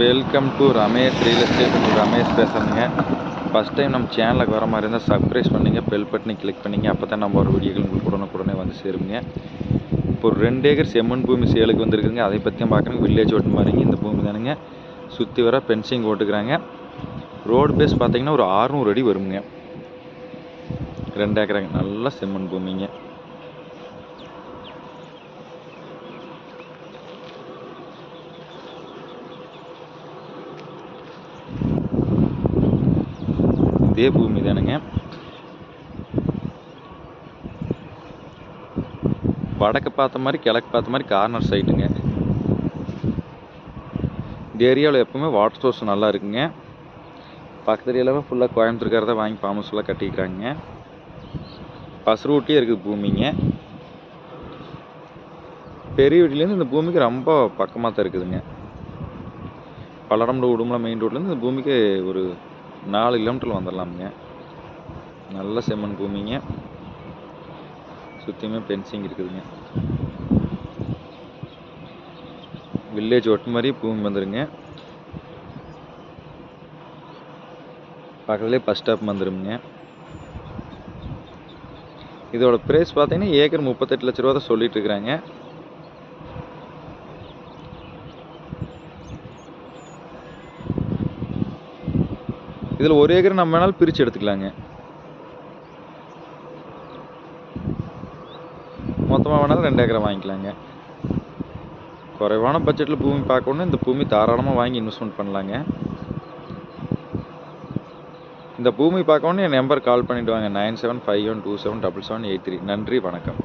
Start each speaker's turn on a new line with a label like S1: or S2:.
S1: Welcome to Ramesh real estate Ramesh பேசுகிறேங்க first time நம்ம சேனலுக்கு வர மாதிரி இருந்தால் சப்ஸ்கிரைப் பண்ணிங்க பெல் பட்டனை கிளிக் பண்ணிங்க அப்போ தான் நம்ம ஒரு வீடியோக்கள் உங்களுக்கு உடனுக்குடனே வந்து சேருங்க. இப்போ ஒரு ரெண்டு ஏக்கர் செம்மண் பூமி சேலுக்கு வந்திருக்குங்க. அதை பற்றியும் பார்க்குறேங்க வில்லேஜ் ஓட்டு மாதிரிங்க இந்த பூமி தானுங்க. சுற்றி வர பென்சிங் ஓட்டுக்கிறாங்க. ரோடு பேஸ் பார்த்தீங்கன்னா ஒரு 600 அடி வருங்க. ரெண்டு ஏக்கராங்க. நல்ல செம்மண் பூமிங்க. இதே பூமி தானுங்க வடக்கு பார்த்த மாதிரி கிழக்கு பார்த்த மாதிரி கார்னர் சைட்டுங்க இந்த ஏரியாவில் எப்போவுமே வாட்டர் சோர்ஸ் நல்லா இருக்குங்க. பக்கத்து ஏரியாவில் ஃபுல்லாக கோயம்புத்தூர்காரத வாங்கி ஃபார்ம் ஹவுஸ்லாம் கட்டிக்கிறாங்க பஸ் ரூட்லேயே இருக்குது பூமிங்க. பெரிய வீட்டிலேருந்து இந்த பூமிக்கு ரொம்ப பக்கமாக தான் இருக்குதுங்க. பல்லடம்ல உடுமலை மெயின் ரோட்லேருந்து இந்த பூமிக்கு ஒரு நாலு கிலோமீட்டரில் வந்துடலாமுங்க. நல்ல செம்மண் பூமிங்க. சுற்றியுமே பென்சிங் இருக்குதுங்க. வில்லேஜ் ஒட்டு மாதிரி பூமி வந்துடுங்க பக்கத்துலேயே பஸ் ஸ்டாப் வந்துடுங்க இதோட ப்ரைஸ் பார்த்தீங்கன்னா ஏக்கர் முப்பத்தெட்டு லட்ச ரூபா தான் சொல்லிட்டு இருக்கிறாங்க. இதில் ஒரு ஏக்கர் நம்ம வேணாலும் பிரித்து எடுத்துக்கலாங்க. மொத்தமாக வேணாலும் ரெண்டு ஏக்கரை வாங்கிக்கலாங்க. குறைவான பட்ஜெட்டில் பூமி பார்க்கணுன்னா இந்த பூமி தாராளமாக வாங்கி இன்வெஸ்ட்மெண்ட் பண்ணலாங்க. இந்த பூமி பார்க்கணுன்னு என் நம்பர் கால் பண்ணிவிட்டு வாங்க. Nine seven five one two seven double seven eight three. நன்றி வணக்கம்.